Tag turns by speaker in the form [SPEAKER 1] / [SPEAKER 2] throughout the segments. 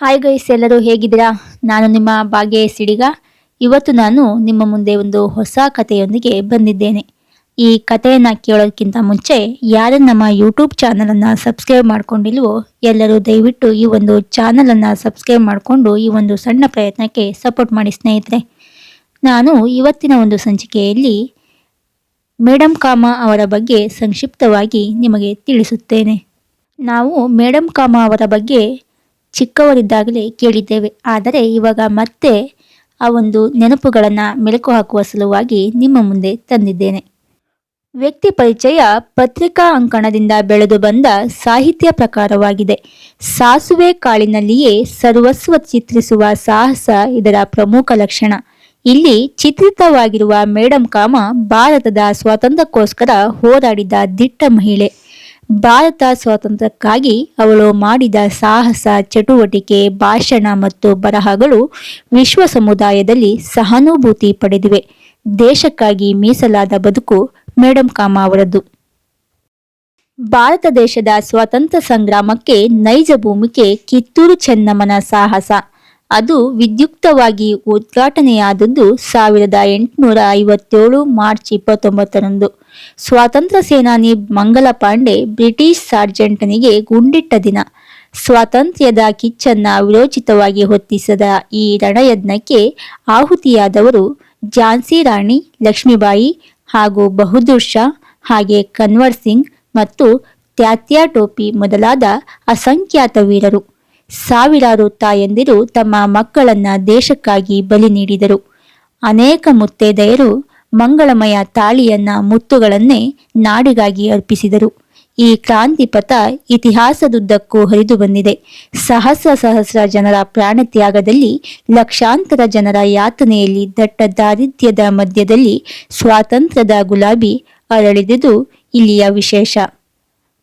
[SPEAKER 1] Hi guys ಎಲ್ಲರೂ ಹೇಗಿದ್ದೀರಾ? ನಾನು ನಿಮ್ಮ ಭಾಗ್ಯ ಸಿಡಿಗ. ಇವತ್ತು ನಾನು ನಿಮ್ಮ ಮುಂದೆ ಒಂದು ಹೊಸ ಕಥೆಯೊಂದಿಗೆ ಬಂದಿದ್ದೇನೆ. ಈ ಕಥೆಯನ್ನು ಕೇಳೋದಕ್ಕಿಂತ ಮುಂಚೆ ಯಾರು ನಮ್ಮ ಯೂಟ್ಯೂಬ್ ಚಾನಲನ್ನು ಸಬ್ಸ್ಕ್ರೈಬ್ ಮಾಡ್ಕೊಂಡಿಲ್ವೋ ಎಲ್ಲರೂ ದಯವಿಟ್ಟು ಈ ಒಂದು ಚಾನಲನ್ನು ಸಬ್ಸ್ಕ್ರೈಬ್ ಮಾಡಿಕೊಂಡು ಈ ಒಂದು ಸಣ್ಣ ಪ್ರಯತ್ನಕ್ಕೆ ಸಪೋರ್ಟ್ ಮಾಡಿ ಸ್ನೇಹಿತರೆ. ನಾನು ಇವತ್ತಿನ ಒಂದು ಸಂಚಿಕೆಯಲ್ಲಿ ಮೇಡಮ್ ಕಾಮ ಅವರ ಬಗ್ಗೆ ಸಂಕ್ಷಿಪ್ತವಾಗಿ ನಿಮಗೆ ತಿಳಿಸುತ್ತೇನೆ. ನಾವು ಮೇಡಮ್ ಕಾಮ ಅವರ ಬಗ್ಗೆ ಚಿಕ್ಕವರಿದ್ದಾಗಲೇ ಕೇಳಿದ್ದೇವೆ. ಆದರೆ ಇವಾಗ ಮತ್ತೆ ಆ ಒಂದು ನೆನಪುಗಳನ್ನು ಮೆಲುಕು ಹಾಕುವ ಸಲುವಾಗಿ ನಿಮ್ಮ ಮುಂದೆ ತಂದಿದ್ದೇನೆ. ವ್ಯಕ್ತಿ ಪರಿಚಯ ಪತ್ರಿಕಾ ಅಂಕಣದಿಂದ ಬೆಳೆದು ಬಂದ ಸಾಹಿತ್ಯ ಪ್ರಕಾರವಾಗಿದೆ. ಸಾಸುವೆ ಕಾಳಿನಲ್ಲಿಯೇ ಸರ್ವಸ್ವ ಚಿತ್ರಿಸುವ ಸಾಹಸ ಇದರ ಪ್ರಮುಖ ಲಕ್ಷಣ. ಇಲ್ಲಿ ಚಿತ್ರಿತವಾಗಿರುವ ಮೇಡಂ ಕಾಮ ಭಾರತದ ಸ್ವಾತಂತ್ರ್ಯಕ್ಕೋಸ್ಕರ ಹೋರಾಡಿದ ದಿಟ್ಟ ಮಹಿಳೆ. ಭಾರತ ಸ್ವಾತಂತ್ರ್ಯಕ್ಕಾಗಿ ಅವಳು ಮಾಡಿದ ಸಾಹಸ, ಚಟುವಟಿಕೆ, ಭಾಷಣ ಮತ್ತು ಬರಹಗಳು ವಿಶ್ವ ಸಮುದಾಯದಲ್ಲಿ ಸಹಾನುಭೂತಿ ಪಡೆದಿವೆ. ದೇಶಕ್ಕಾಗಿ ಮೀಸಲಾದ ಬದುಕು ಮೇಡಮ್ ಕಾಮ ಅವರದ್ದು. ಭಾರತ ದೇಶದ ಸ್ವಾತಂತ್ರ್ಯ ಸಂಗ್ರಾಮಕ್ಕೆ ನೈಜ ಭೂಮಿಕೆ ಕಿತ್ತೂರು ಚೆನ್ನಮ್ಮನ ಸಾಹಸ. ಅದು ವಿದ್ಯುಕ್ತವಾಗಿ ಉದ್ಘಾಟನೆಯಾದದ್ದು ಸಾವಿರದ ಎಂಟುನೂರ ಐವತ್ತೇಳು ಮಾರ್ಚ್ ಇಪ್ಪತ್ತೊಂಬತ್ತರಂದು. ಸ್ವಾತಂತ್ರ್ಯ ಸೇನಾನಿ ಮಂಗಲ ಪಾಂಡೆ ಬ್ರಿಟಿಷ್ ಸಾರ್ಜೆಂಟನಿಗೆ ಗುಂಡಿಟ್ಟ ದಿನ. ಸ್ವಾತಂತ್ರ್ಯದ ಕಿಚ್ಚನ್ನ ವಿರೋಚಿತವಾಗಿ ಹೊತ್ತಿಸದ ಈ ರಣಯಜ್ಞಕ್ಕೆ ಆಹುತಿಯಾದವರು ಝಾನ್ಸಿ ರಾಣಿ ಲಕ್ಷ್ಮೀಬಾಯಿ ಹಾಗೂ ಬಹದ್ದೂರ್ ಶಾ, ಹಾಗೆ ಕನ್ವರ್ ಸಿಂಗ್ ಮತ್ತು ತ್ಯಾತ್ಯಾ ಟೋಪಿ ಮೊದಲಾದ ಅಸಂಖ್ಯಾತ ವೀರರು. ಸಾವಿರಾರು ತಾಯಂದಿರು ತಮ್ಮ ಮಕ್ಕಳನ್ನ ದೇಶಕ್ಕಾಗಿ ಬಲಿ ನೀಡಿದರು. ಅನೇಕ ಮುತ್ತೈದೆಯರು ಮಂಗಳಮಯ ತಾಳಿಯನ್ನ ಮುತ್ತುಗಳನ್ನೇ ನಾಡಿಗಾಗಿ ಅರ್ಪಿಸಿದರು. ಈ ಕ್ರಾಂತಿ ಪಥ ಇತಿಹಾಸದುದ್ದಕ್ಕೂ ಹರಿದು ಬಂದಿದೆ ಸಹಸ್ರ ಸಹಸ್ರ ಜನರ ಪ್ರಾಣತ್ಯಾಗದಲ್ಲಿ, ಲಕ್ಷಾಂತರ ಜನರ ಯಾತನೆಯಲ್ಲಿ ದಟ್ಟ ದಾರಿದ್ರ್ಯದ ಮಧ್ಯದಲ್ಲಿ ಸ್ವಾತಂತ್ರ್ಯದ ಗುಲಾಬಿ ಅರಳಿದುದು ಇಲ್ಲಿಯ ವಿಶೇಷ.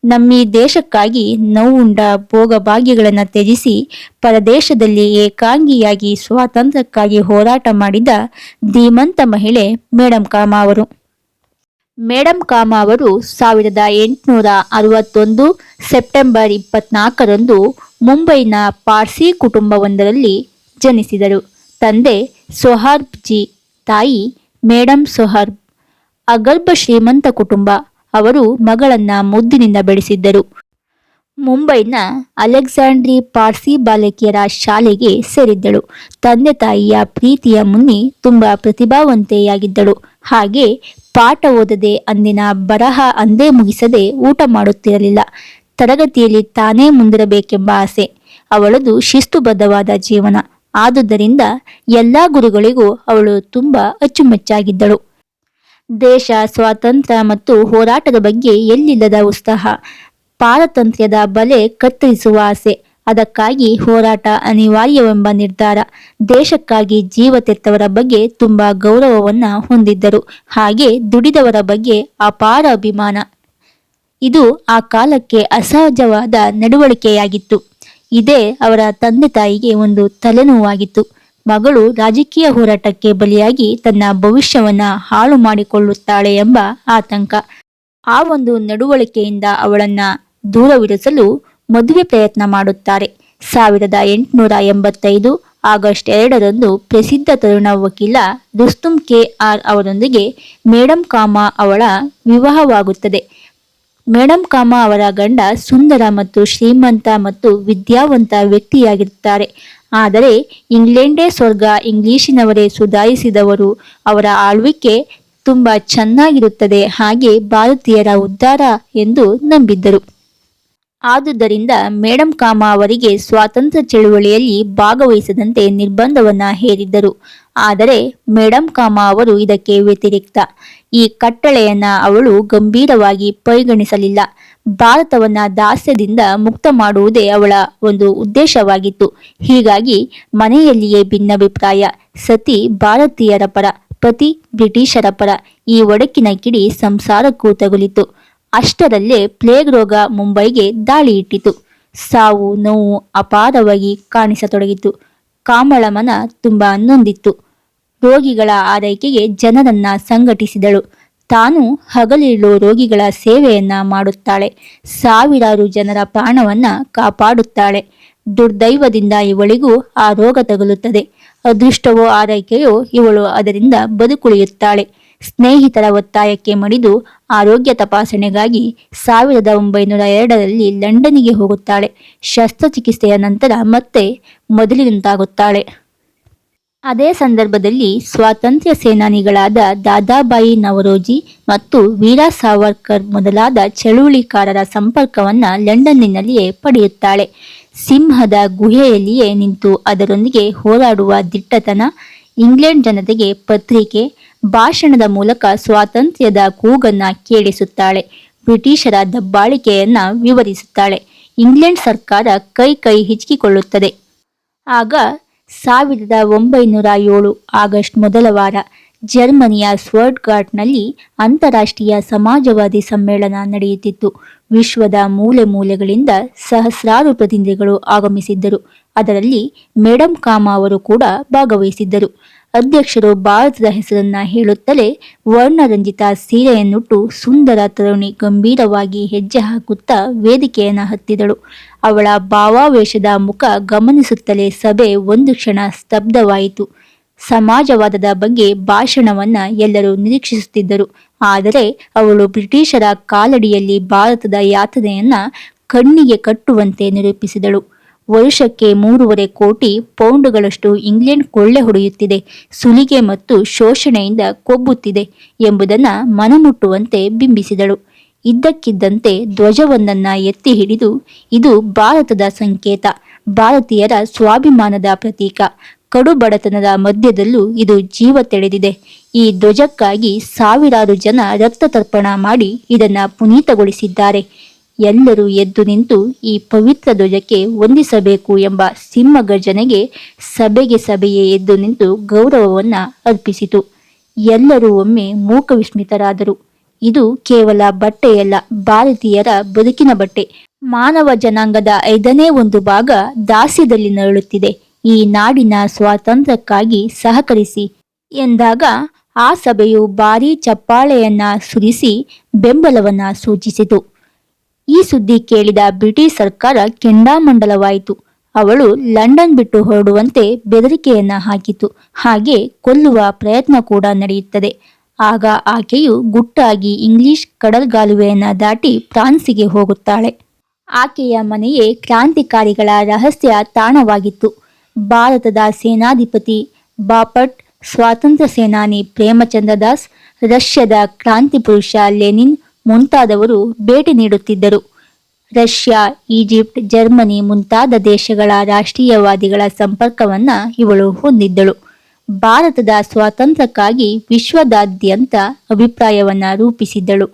[SPEAKER 1] ನಮ್ಮಿ ದೇಶಕ್ಕಾಗಿ ನೋವುಂಡ ಭೋಗಭಾಗ್ಯಗಳನ್ನು ತ್ಯಜಿಸಿ ಪರದೇಶದಲ್ಲಿ ಏಕಾಂಗಿಯಾಗಿ ಸ್ವಾತಂತ್ರ್ಯಕ್ಕಾಗಿ ಹೋರಾಟ ಮಾಡಿದ ಧೀಮಂತ ಮಹಿಳೆ ಮೇಡಮ್ ಕಾಮ ಅವರು. ಮೇಡಮ್ ಕಾಮ ಅವರು ಸಾವಿರದ ಎಂಟುನೂರ ಅರವತ್ತೊಂದು ಸೆಪ್ಟೆಂಬರ್ ಇಪ್ಪತ್ನಾಲ್ಕರಂದು ಮುಂಬೈನ ಪಾರ್ಸಿ ಕುಟುಂಬವೊಂದರಲ್ಲಿ ಜನಿಸಿದರು. ತಂದೆ ಸೊಹಾರ್ಬ್ ಜಿ ತಾಯಿ ಮೇಡಮ್ ಸೊಹಾರ್ಬ್, ಅಗರ್ಭ ಶ್ರೀಮಂತ ಕುಟುಂಬ. ಅವರು ಮಗಳನ್ನ ಮುದ್ದಿನಿಂದ ಬೆಳೆಸಿದ್ದರು. ಮುಂಬೈನ ಅಲೆಕ್ಸಾಂಡ್ರಿ ಪಾರ್ಸಿ ಬಾಲಕಿಯರ ಶಾಲೆಗೆ ಸೇರಿದ್ದಳು. ತಂದೆ ತಾಯಿಯ ಪ್ರೀತಿಯ ಮುನ್ನಿ ತುಂಬಾ ಪ್ರತಿಭಾವಂತೆಯಾಗಿದ್ದಳು. ಹಾಗೆ ಪಾಠ ಓದದೆ ಅಂದಿನ ಬರಹ ಅಂದೇ ಮುಗಿಸದೆ ಊಟ ಮಾಡುತ್ತಿರಲಿಲ್ಲ. ತರಗತಿಯಲ್ಲಿ ತಾನೇ ಮುಂದಿರಬೇಕೆಂಬ ಆಸೆ. ಅವಳದು ಶಿಸ್ತುಬದ್ಧವಾದ ಜೀವನ. ಆದುದರಿಂದ ಎಲ್ಲಾ ಗುರುಗಳಿಗೂ ಅವಳು ತುಂಬಾ ಅಚ್ಚುಮೆಚ್ಚಾಗಿದ್ದಳು. ದೇಶ, ಸ್ವಾತಂತ್ರ್ಯ ಮತ್ತು ಹೋರಾಟದ ಬಗ್ಗೆ ಎಲ್ಲಿಲ್ಲದ ಉತ್ಸಾಹ. ಪಾರತಂತ್ರ್ಯದ ಬಲೆ ಕತ್ತರಿಸುವ ಆಸೆ. ಅದಕ್ಕಾಗಿ ಹೋರಾಟ ಅನಿವಾರ್ಯವೆಂಬ ನಿರ್ಧಾರ. ದೇಶಕ್ಕಾಗಿ ಜೀವ ತೆತ್ತವರ ಬಗ್ಗೆ ತುಂಬಾ ಗೌರವವನ್ನ ಹೊಂದಿದ್ದರು. ಹಾಗೆ ದುಡಿದವರ ಬಗ್ಗೆ ಅಪಾರ ಅಭಿಮಾನ. ಇದು ಆ ಕಾಲಕ್ಕೆ ಅಸಹಜವಾದ ನಡವಳಿಕೆಯಾಗಿತ್ತು. ಇದೇ ಅವರ ತಂದೆ ತಾಯಿಗೆ ಒಂದು ತಲೆನೋವಾಗಿತ್ತು. ಮಗಳು ರಾಜಕೀಯ ಹೋರಾಟಕ್ಕೆ ಬಲಿಯಾಗಿ ತನ್ನ ಭವಿಷ್ಯವನ್ನ ಹಾಳು ಮಾಡಿಕೊಳ್ಳುತ್ತಾಳೆ ಎಂಬ ಆತಂಕ. ಆ ಒಂದು ನಡವಳಿಕೆಯಿಂದ ಅವಳನ್ನ ದೂರವಿರಿಸಲು ಮದುವೆ ಪ್ರಯತ್ನ ಮಾಡುತ್ತಾರೆ. ಸಾವಿರದ ಎಂಟುನೂರ ಎಂಬತ್ತೈದು ಆಗಸ್ಟ್ ಎರಡರಂದು ಪ್ರಸಿದ್ಧ ತರುಣ ವಕೀಲ ರುಸ್ತುಂ ಕೆ ಆರ್ ಅವರೊಂದಿಗೆ ಮೇಡಂ ಕಾಮ ಅವಳ ವಿವಾಹವಾಗುತ್ತದೆ. ಮೇಡಂ ಕಾಮ ಅವರ ಗಂಡ ಸುಂದರ ಮತ್ತು ಶ್ರೀಮಂತ ಮತ್ತು ವಿದ್ಯಾವಂತ ವ್ಯಕ್ತಿಯಾಗಿರುತ್ತಾರೆ. ಆದರೆ ಇಂಗ್ಲೆಂಡೇ ಸ್ವರ್ಗ ಇಂಗ್ಲಿಶಿನವರೇ ಸುಧಾರಿಸಿದವರು ಅವರ ಆಳ್ವಿಕೆ ತುಂಬ ಚೆನ್ನಾಗಿರುತ್ತದೆ, ಹಾಗೆ ಭಾರತೀಯರ ಉದ್ಧಾರ ಎಂದು ನಂಬಿದ್ದರು. ಆದುದರಿಂದ ಮೇಡಂ ಕಾಮ ಅವರಿಗೆ ಸ್ವಾತಂತ್ರ್ಯ ಚಳುವಳಿಯಲ್ಲಿ ಭಾಗವಹಿಸದಂತೆ ನಿರ್ಬಂಧವನ್ನು ಹೇರಿದ್ದರು. ಆದರೆ ಮೇಡಂ ಕಾಮ ಅವರು ಇದಕ್ಕೆ ವ್ಯತಿರಿಕ್ತ. ಈ ಕಟ್ಟಳೆಯನ್ನ ಅವಳು ಗಂಭೀರವಾಗಿ ಪರಿಗಣಿಸಲಿಲ್ಲ. ಭಾರತವನ್ನ ದಾಸ್ಯದಿಂದ ಮುಕ್ತ ಮಾಡುವುದೇ ಅವಳ ಒಂದು ಉದ್ದೇಶವಾಗಿತ್ತು. ಹೀಗಾಗಿ ಮನೆಯಲ್ಲಿಯೇ ಭಿನ್ನಾಭಿಪ್ರಾಯ. ಸತಿ ಭಾರತೀಯರ ಪರ, ಪತಿ ಬ್ರಿಟಿಷರ ಪರ ಈ ಒಡಕಿನ ಕಿಡಿ ಸಂಸಾರಕ್ಕೂ ತಗುಲಿತು. ಅಷ್ಟರಲ್ಲೇ ಪ್ಲೇಗ್ ರೋಗ ಮುಂಬೈಗೆ ದಾಳಿ ಇಟ್ಟಿತು ಸಾವು, ನೋವು ಅಪಾರವಾಗಿ ಕಾಣಿಸತೊಡಗಿತು. ಕಾಮಳ ಮನ ತುಂಬಾ ನೊಂದಿತ್ತು. ರೋಗಿಗಳ ಆರೈಕೆಗೆ ಜನರನ್ನ ಸಂಘಟಿಸಿದಳು. ತಾನು ಹಗಲಿರುಳು ರೋಗಿಗಳ ಸೇವೆಯನ್ನ ಮಾಡುತ್ತಾಳೆ. ಸಾವಿರಾರು ಜನರ ಪ್ರಾಣವನ್ನ ಕಾಪಾಡುತ್ತಾಳೆ. ದುರ್ದೈವದಿಂದ ಇವಳಿಗೂ ಆ ರೋಗ ತಗಲುತ್ತದೆ. ಅದೃಷ್ಟವೋ ಆರೈಕೆಯೋ ಇವಳು ಅದರಿಂದ ಬದುಕುಳಿಯುತ್ತಾಳೆ. ಸ್ನೇಹಿತರ ಒತ್ತಾಯಕ್ಕೆ ಮಣಿದು ಆರೋಗ್ಯ ತಪಾಸಣೆಗಾಗಿ ಸಾವಿರದ ಒಂಬೈನೂರ ಎರಡರಲ್ಲಿ ಲಂಡನ್ನಿಗೆ ಹೋಗುತ್ತಾಳೆ. ಶಸ್ತ್ರಚಿಕಿತ್ಸೆಯ ನಂತರ ಮತ್ತೆ ಮೊದಲಿನಂತಾಗುತ್ತಾಳೆ. ಅದೇ ಸಂದರ್ಭದಲ್ಲಿ ಸ್ವಾತಂತ್ರ್ಯ ಸೇನಾನಿಗಳಾದ ದಾದಾಬಾಯಿ ನವರೋಜಿ ಮತ್ತು ವೀರ ಸಾವರ್ಕರ್ ಮೊದಲಾದ ಚಳುವಳಿಕಾರರ ಸಂಪರ್ಕವನ್ನ ಲಂಡನ್ನಿನಲ್ಲಿಯೇ ಪಡೆಯುತ್ತಾಳೆ. ಸಿಂಹದ ಗುಹೆಯಲ್ಲಿಯೇ ನಿಂತು ಅದರೊಂದಿಗೆ ಹೋರಾಡುವ ದಿಟ್ಟತನ, ಇಂಗ್ಲೆಂಡ್ ಜನತೆಗೆ ಪತ್ರಿಕೆ, ಭಾಷಣದ ಮೂಲಕ ಸ್ವಾತಂತ್ರ್ಯದ ಕೂಗನ್ನ ಕೇಳಿಸುತ್ತಾಳೆ. ಬ್ರಿಟಿಷರ ದಬ್ಬಾಳಿಕೆಯನ್ನ ವಿವರಿಸುತ್ತಾಳೆ. ಇಂಗ್ಲೆಂಡ್ ಸರ್ಕಾರ ಕೈ ಕೈ ಹಿಚ್ಕಿಕೊಳ್ಳುತ್ತದೆ. ಆಗ ಸಾವಿರದ ಒಂಬೈನೂರ ಏಳು ಆಗಸ್ಟ್ ಮೊದಲ ವಾರ ಜರ್ಮನಿಯ ಸ್ಟುಟ್ಗಾರ್ಟ್ನಲ್ಲಿ ಅಂತಾರಾಷ್ಟ್ರೀಯ ಸಮಾಜವಾದಿ ಸಮ್ಮೇಳನ ನಡೆಯುತ್ತಿತ್ತು. ವಿಶ್ವದ ಮೂಲೆ ಮೂಲೆಗಳಿಂದ ಸಹಸ್ರಾರು ಪ್ರತಿನಿಧಿಗಳು ಆಗಮಿಸಿದ್ದರು. ಅದರಲ್ಲಿ ಮೇಡಮ್ ಕಾಮಾ ಅವರು ಕೂಡ ಭಾಗವಹಿಸಿದ್ದರು. ಅಧ್ಯಕ್ಷರು ಭಾರತದ ಹೆಸರನ್ನ ಹೇಳುತ್ತಲೇ ವರ್ಣರಂಜಿತ ಸೀರೆಯನ್ನುಟ್ಟು ಸುಂದರ ತರುಣಿ ಗಂಭೀರವಾಗಿ ಹೆಜ್ಜೆ ಹಾಕುತ್ತಾ ವೇದಿಕೆಯನ್ನು ಹತ್ತಿದಳು. ಅವಳ ಭಾವಾವೇಶದ ಮುಖ ಗಮನಿಸುತ್ತಲೇ ಸಭೆ ಒಂದು ಕ್ಷಣ ಸ್ತಬ್ಧವಾಯಿತು. ಸಮಾಜವಾದದ ಬಗ್ಗೆ ಭಾಷಣವನ್ನ ಎಲ್ಲರೂ ನಿರೀಕ್ಷಿಸುತ್ತಿದ್ದರು. ಆದರೆ ಅವಳು ಬ್ರಿಟಿಷರ ಕಾಲಡಿಯಲ್ಲಿ ಭಾರತದ ಯಾತನೆಯನ್ನ ಕಣ್ಣಿಗೆ ಕಟ್ಟುವಂತೆ ನಿರೂಪಿಸಿದಳು. ವರುಷಕ್ಕೆ ಮೂರುವರೆ ಕೋಟಿ ಪೌಂಡುಗಳಷ್ಟು ಇಂಗ್ಲೆಂಡ್ ಕೊಳ್ಳೆ ಹೊಡೆಯುತ್ತಿದೆ. ಸುಲಿಗೆ ಮತ್ತು ಶೋಷಣೆಯಿಂದ ಕೊಬ್ಬುತ್ತಿದೆ ಎಂಬುದನ್ನು ಮನಮುಟ್ಟುವಂತೆ ಬಿಂಬಿಸಿದಳು. ಇದ್ದಕ್ಕಿದ್ದಂತೆ ಧ್ವಜವೊಂದನ್ನ ಎತ್ತಿ ಹಿಡಿದು, ಇದು ಭಾರತದ ಸಂಕೇತ, ಭಾರತೀಯರ ಸ್ವಾಭಿಮಾನದ ಪ್ರತೀಕ. ಕಡು ಬಡತನದ ಮಧ್ಯದಲ್ಲೂ ಇದು ಜೀವ ತೆಳೆದಿದೆ. ಈ ಧ್ವಜಕ್ಕಾಗಿ ಸಾವಿರಾರು ಜನ ರಕ್ತ ತರ್ಪಣ ಮಾಡಿ ಇದನ್ನ ಪುನೀತಗೊಳಿಸಿದ್ದಾರೆ. ಎಲ್ಲರೂ ಎದ್ದು ನಿಂತು ಈ ಪವಿತ್ರ ಧ್ವಜಕ್ಕೆ ವಂದಿಸಬೇಕು ಎಂಬ ಸಿಂಹಗರ್ಜನೆಗೆ ಸಭೆಗೆ ಸಭೆಯೇ ಎದ್ದು ನಿಂತು ಗೌರವವನ್ನು ಅರ್ಪಿಸಿತು. ಎಲ್ಲರೂ ಒಮ್ಮೆ ಮೂಕ ವಿಸ್ಮಿತರಾದರು ಇದು ಕೇವಲ ಬಟ್ಟೆಯಲ್ಲ, ಭಾರತೀಯರ ಬದುಕಿನ ಬಟ್ಟೆ. ಮಾನವ ಜನಾಂಗದ ಐದನೇ ಒಂದು ಭಾಗ ದಾಸ್ಯದಲ್ಲಿ ನರಳುತ್ತಿದೆ. ಈ ನಾಡಿನ ಸ್ವಾತಂತ್ರ್ಯಕ್ಕಾಗಿ ಸಹಕರಿಸಿ. ಎಂದಾಗ ಆ ಸಭೆಯು ಭಾರೀ ಚಪ್ಪಾಳೆಯನ್ನ ಸುರಿಸಿ ಬೆಂಬಲವನ್ನ ಸೂಚಿಸಿತು. ಈ ಸುದ್ದಿ ಕೇಳಿದ ಬ್ರಿಟಿಷ್ ಸರ್ಕಾರ ಕೆಂಡಾಮಂಡಲವಾಯಿತು. ಅವಳು ಲಂಡನ್ ಬಿಟ್ಟು ಹೊರಡುವಂತೆ ಬೆದರಿಕೆಯನ್ನ ಹಾಕಿತು. ಹಾಗೆ ಕೊಲ್ಲುವ ಪ್ರಯತ್ನ ಕೂಡ ನಡೆಯುತ್ತದೆ. ಆಗ ಆಕೆಯು ಗುಟ್ಟಾಗಿ ಇಂಗ್ಲಿಷ್ ಕಡಲ್ಗಾಲುವೆಯನ್ನು ದಾಟಿ ಫ್ರಾನ್ಸಿಗೆ ಹೋಗುತ್ತಾಳೆ. ಆಕೆಯ ಮನೆಯೇ ಕ್ರಾಂತಿಕಾರಿಗಳ ರಹಸ್ಯ ತಾಣವಾಗಿತ್ತು. ಭಾರತದ ಸೇನಾಧಿಪತಿ ಬಾಪಟ್, ಸ್ವಾತಂತ್ರ್ಯ ಸೇನಾನಿ ಪ್ರೇಮಚಂದ್ರ ದಾಸ್ ರಷ್ಯಾದ ಕ್ರಾಂತಿ ಪುರುಷ ಲೆನಿನ್ ಮುಂತಾದವರು ಭೇಟಿ ನೀಡುತ್ತಿದ್ದರು. ರಷ್ಯಾ, ಈಜಿಪ್ಟ್, ಜರ್ಮನಿ ಮುಂತಾದ ದೇಶಗಳ ರಾಷ್ಟ್ರೀಯವಾದಿಗಳ ಸಂಪರ್ಕವನ್ನು ಇವಳು ಹೊಂದಿದ್ದಳು. ಭಾರತದ ಸ್ವಾತಂತ್ರ್ಯಕ್ಕಾಗಿ ವಿಶ್ವದಾದ್ಯಂತ ಅಭಿಪ್ರಾಯವನ್ನ ರೂಪಿಸಿದ್ದಳು.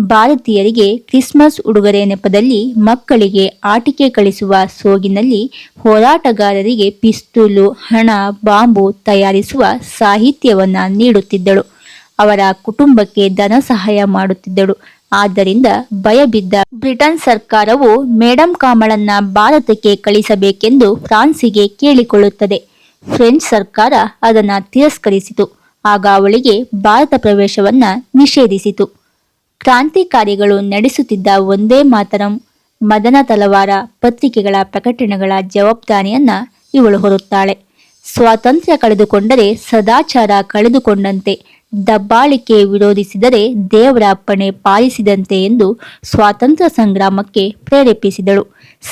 [SPEAKER 1] ಭಾರತೀಯರಿಗೆ ಕ್ರಿಸ್ಮಸ್ ಉಡುಗೊರೆ ನೆಪದಲ್ಲಿ ಮಕ್ಕಳಿಗೆ ಆಟಿಕೆ ಕಳಿಸುವ ಸೋಗಿನಲ್ಲಿ ಹೋರಾಟಗಾರರಿಗೆ ಪಿಸ್ತೂಲು, ಹಣ, ಬಾಂಬು ತಯಾರಿಸುವ ಸಾಹಿತ್ಯವನ್ನ ನೀಡುತ್ತಿದ್ದಳು. ಅವರ ಕುಟುಂಬಕ್ಕೆ ಧನ ಸಹಾಯ ಮಾಡುತ್ತಿದ್ದಳು. ಆದ್ದರಿಂದ ಭಯಬಿದ್ದ ಬ್ರಿಟನ್ ಸರ್ಕಾರವು ಮೇಡಂ ಕಾಮಳನ್ನ ಭಾರತಕ್ಕೆ ಕಳಿಸಬೇಕೆಂದು ಫ್ರಾನ್ಸಿಗೆ ಕೇಳಿಕೊಳ್ಳುತ್ತದೆ. ಫ್ರೆಂಚ್ ಸರ್ಕಾರ ಅದನ್ನು ತಿರಸ್ಕರಿಸಿತು. ಆಗ ಅವಳಿಗೆ ಭಾರತ ಪ್ರವೇಶವನ್ನ ನಿಷೇಧಿಸಿತು. ಕ್ರಾಂತಿಕಾರಿಗಳು ನಡೆಸುತ್ತಿದ್ದ ಒಂದೇ ಮಾತರಂ, ಮದನ ತಲವಾರ ಪತ್ರಿಕೆಗಳ ಪ್ರಕಟಣೆಗಳ ಜವಾಬ್ದಾರಿಯನ್ನ ಇವಳು ಹೊರುತ್ತಾಳೆ. ಸ್ವಾತಂತ್ರ್ಯ ಕಳೆದುಕೊಂಡರೆ ಸದಾಚಾರ ಕಳೆದುಕೊಂಡಂತೆ ದಬ್ಬಾಳಿಕೆ ವಿರೋಧಿಸಿದರೆ ದೇವರ ಅಪ್ಪಣೆ ಪಾಲಿಸಿದಂತೆ ಎಂದು ಸ್ವಾತಂತ್ರ್ಯ ಸಂಗ್ರಾಮಕ್ಕೆ ಪ್ರೇರೇಪಿಸಿದಳು.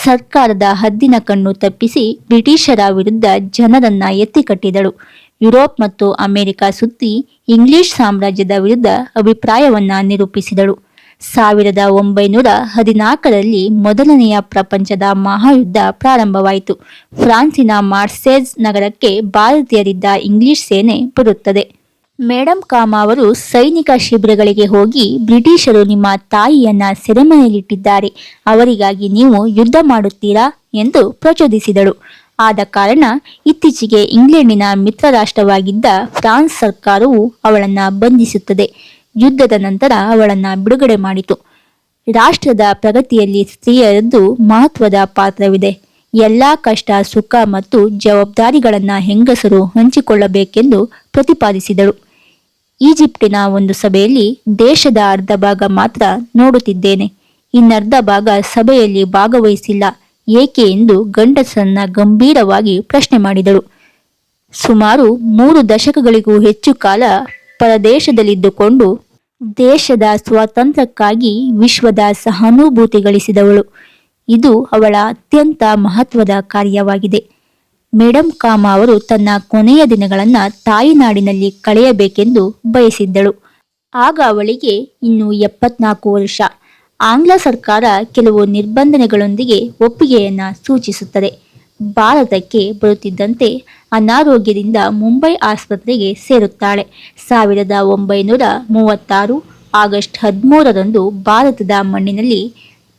[SPEAKER 1] ಸರ್ಕಾರದ ಹದ್ದಿನ ಕಣ್ಣು ತಪ್ಪಿಸಿ ಬ್ರಿಟಿಷರ ವಿರುದ್ಧ ಜನರನ್ನ ಎತ್ತಿಕಟ್ಟಿದಳು. ಯುರೋಪ್ ಮತ್ತು ಅಮೆರಿಕ ಸುತ್ತಿ ಇಂಗ್ಲಿಷ್ ಸಾಮ್ರಾಜ್ಯದ ವಿರುದ್ಧ ಅಭಿಪ್ರಾಯವನ್ನ ನಿರೂಪಿಸಿದಳು. ಸಾವಿರದ ಒಂಬೈನೂರ ಹದಿನಾಲ್ಕರಲ್ಲಿ ಮೊದಲನೆಯ ಪ್ರಪಂಚದ ಮಹಾಯುದ್ಧ ಪ್ರಾರಂಭವಾಯಿತು. ಫ್ರಾನ್ಸಿನ ಮಾರ್ಸೇಜ್ ನಗರಕ್ಕೆ ಭಾರತೀಯರಿದ್ದ ಇಂಗ್ಲಿಷ್ ಸೇನೆ ಬರುತ್ತದೆ. ಮೇಡಮ್ ಕಾಮ ಅವರು ಸೈನಿಕ ಶಿಬಿರಗಳಿಗೆ ಹೋಗಿ ಬ್ರಿಟಿಷರು ನಿಮ್ಮ ತಾಯಿಯನ್ನ ಸೆರೆಮನೆಯಲ್ಲಿಟ್ಟಿದ್ದಾರೆ. ಅವರಿಗಾಗಿ ನೀವು ಯುದ್ಧ ಮಾಡುತ್ತೀರಾ ಎಂದು ಪ್ರಚೋದಿಸಿದಳು. ಆದ ಕಾರಣ ಇತ್ತೀಚೆಗೆ ಇಂಗ್ಲೆಂಡಿನ ಮಿತ್ರ ರಾಷ್ಟ್ರವಾಗಿದ್ದ ಫ್ರಾನ್ಸ್ ಸರ್ಕಾರವು ಅವಳನ್ನ ಬಂಧಿಸುತ್ತದೆ. ಯುದ್ಧದ ನಂತರ ಅವಳನ್ನ ಬಿಡುಗಡೆ ಮಾಡಿತು. ರಾಷ್ಟ್ರದ ಪ್ರಗತಿಯಲ್ಲಿ ಸ್ತ್ರೀಯರದ್ದು ಮಹತ್ವದ ಪಾತ್ರವಿದೆ. ಎಲ್ಲಾ ಕಷ್ಟ, ಸುಖ ಮತ್ತು ಜವಾಬ್ದಾರಿಗಳನ್ನ ಹೆಂಗಸರು ಹಂಚಿಕೊಳ್ಳಬೇಕೆಂದು ಪ್ರತಿಪಾದಿಸಿದಳು. ಈಜಿಪ್ಟಿನ ಒಂದು ಸಭೆಯಲ್ಲಿ ದೇಶದ ಅರ್ಧ ಭಾಗ ಮಾತ್ರ ನೋಡುತ್ತಿದ್ದೇನೆ. ಇನ್ನರ್ಧ ಭಾಗ ಸಭೆಯಲ್ಲಿ ಭಾಗವಹಿಸಿಲ್ಲ. ಏಕೆ ಎಂದು ಗಂಡಸನ್ನ ಗಂಭೀರವಾಗಿ ಪ್ರಶ್ನೆ ಮಾಡಿದಳು. ಸುಮಾರು ಮೂರು ದಶಕಗಳಿಗೂ ಹೆಚ್ಚು ಕಾಲ ಪರದೇಶದಲ್ಲಿದ್ದುಕೊಂಡು ದೇಶದ ಸ್ವಾತಂತ್ರ್ಯಕ್ಕಾಗಿ ವಿಶ್ವದ ಸಹಾನುಭೂತಿ ಗಳಿಸಿದವಳು. ಇದು ಅವಳ ಅತ್ಯಂತ ಮಹತ್ವದ ಕಾರ್ಯವಾಗಿದೆ. ಮೇಡಮ್ ಕಾಮ ಅವರು ತನ್ನ ಕೊನೆಯ ದಿನಗಳನ್ನ ತಾಯಿನಾಡಿನಲ್ಲಿ ಕಳೆಯಬೇಕೆಂದು ಬಯಸಿದ್ದಳು. ಆಗ ಅವಳಿಗೆ ಇನ್ನು ಎಪ್ಪತ್ನಾಲ್ಕು ವರ್ಷ. ಆಂಗ್ಲ ಸರ್ಕಾರ ಕೆಲವು ನಿರ್ಬಂಧನೆಗಳೊಂದಿಗೆ ಒಪ್ಪಿಗೆಯನ್ನ ಸೂಚಿಸುತ್ತದೆ. ಭಾರತಕ್ಕೆ ಬರುತ್ತಿದ್ದಂತೆ ಅನಾರೋಗ್ಯದಿಂದ ಮುಂಬೈ ಆಸ್ಪತ್ರೆಗೆ ಸೇರುತ್ತಾಳೆ. ಸಾವಿರದ ಒಂಬೈನೂರ ಮೂವತ್ತಾರು ಆಗಸ್ಟ್ ಹದಿಮೂರರಂದು ಭಾರತದ ಮಣ್ಣಿನಲ್ಲಿ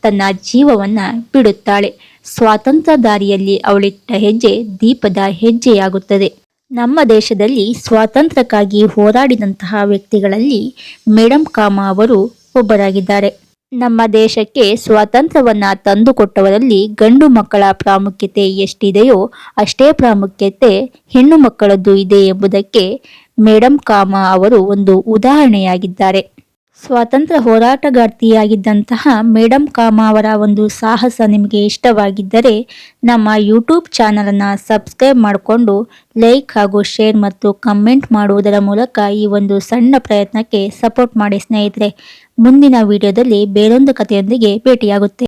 [SPEAKER 1] ತನ್ನ ಜೀವವನ್ನ ಬಿಡುತ್ತಾಳೆ. ಸ್ವಾತಂತ್ರ್ಯ ದಾರಿಯಲ್ಲಿ ಅವಳಿಟ್ಟ ಹೆಜ್ಜೆ ದೀಪದ ಹೆಜ್ಜೆಯಾಗುತ್ತದೆ. ನಮ್ಮ ದೇಶದಲ್ಲಿ ಸ್ವಾತಂತ್ರ್ಯಕ್ಕಾಗಿ ಹೋರಾಡಿದಂತಹ ವ್ಯಕ್ತಿಗಳಲ್ಲಿ ಮೇಡಂ ಕಾಮ ಅವರು ಒಬ್ಬರಾಗಿದ್ದಾರೆ. ನಮ್ಮ ದೇಶಕ್ಕೆ ಸ್ವಾತಂತ್ರ್ಯವನ್ನ ತಂದುಕೊಟ್ಟವರಲ್ಲಿ ಗಂಡು ಮಕ್ಕಳ ಪ್ರಾಮುಖ್ಯತೆ ಎಷ್ಟಿದೆಯೋ ಅಷ್ಟೇ ಪ್ರಾಮುಖ್ಯತೆ ಹೆಣ್ಣು ಮಕ್ಕಳದ್ದು ಇದೆ ಎಂಬುದಕ್ಕೆ ಮೇಡಂ ಕಾಮ ಅವರು ಒಂದು ಉದಾಹರಣೆಯಾಗಿದ್ದಾರೆ. ಸ್ವಾತಂತ್ರ್ಯ ಹೋರಾಟಗಾರ್ತಿಯಾಗಿದ್ದಂತಹ ಮೇಡಮ್ ಕಾಮ ಅವರ ಒಂದು ಸಾಹಸ ನಿಮಗೆ ಇಷ್ಟವಾಗಿದ್ದರೆ ನಮ್ಮ ಯೂಟ್ಯೂಬ್ ಚಾನಲನ್ನು ಸಬ್ಸ್ಕ್ರೈಬ್ ಮಾಡಿಕೊಂಡು ಲೈಕ್ ಹಾಗೂ ಶೇರ್ ಮತ್ತು ಕಮೆಂಟ್ ಮಾಡುವುದರ ಮೂಲಕ ಈ ಒಂದು ಸಣ್ಣ ಪ್ರಯತ್ನಕ್ಕೆ ಸಪೋರ್ಟ್ ಮಾಡಿ ಸ್ನೇಹಿತರೆ. ಮುಂದಿನ ವಿಡಿಯೋದಲ್ಲಿ ಬೇರೊಂದು ಕಥೆಯೊಂದಿಗೆ ಭೇಟಿಯಾಗುತ್ತೆ.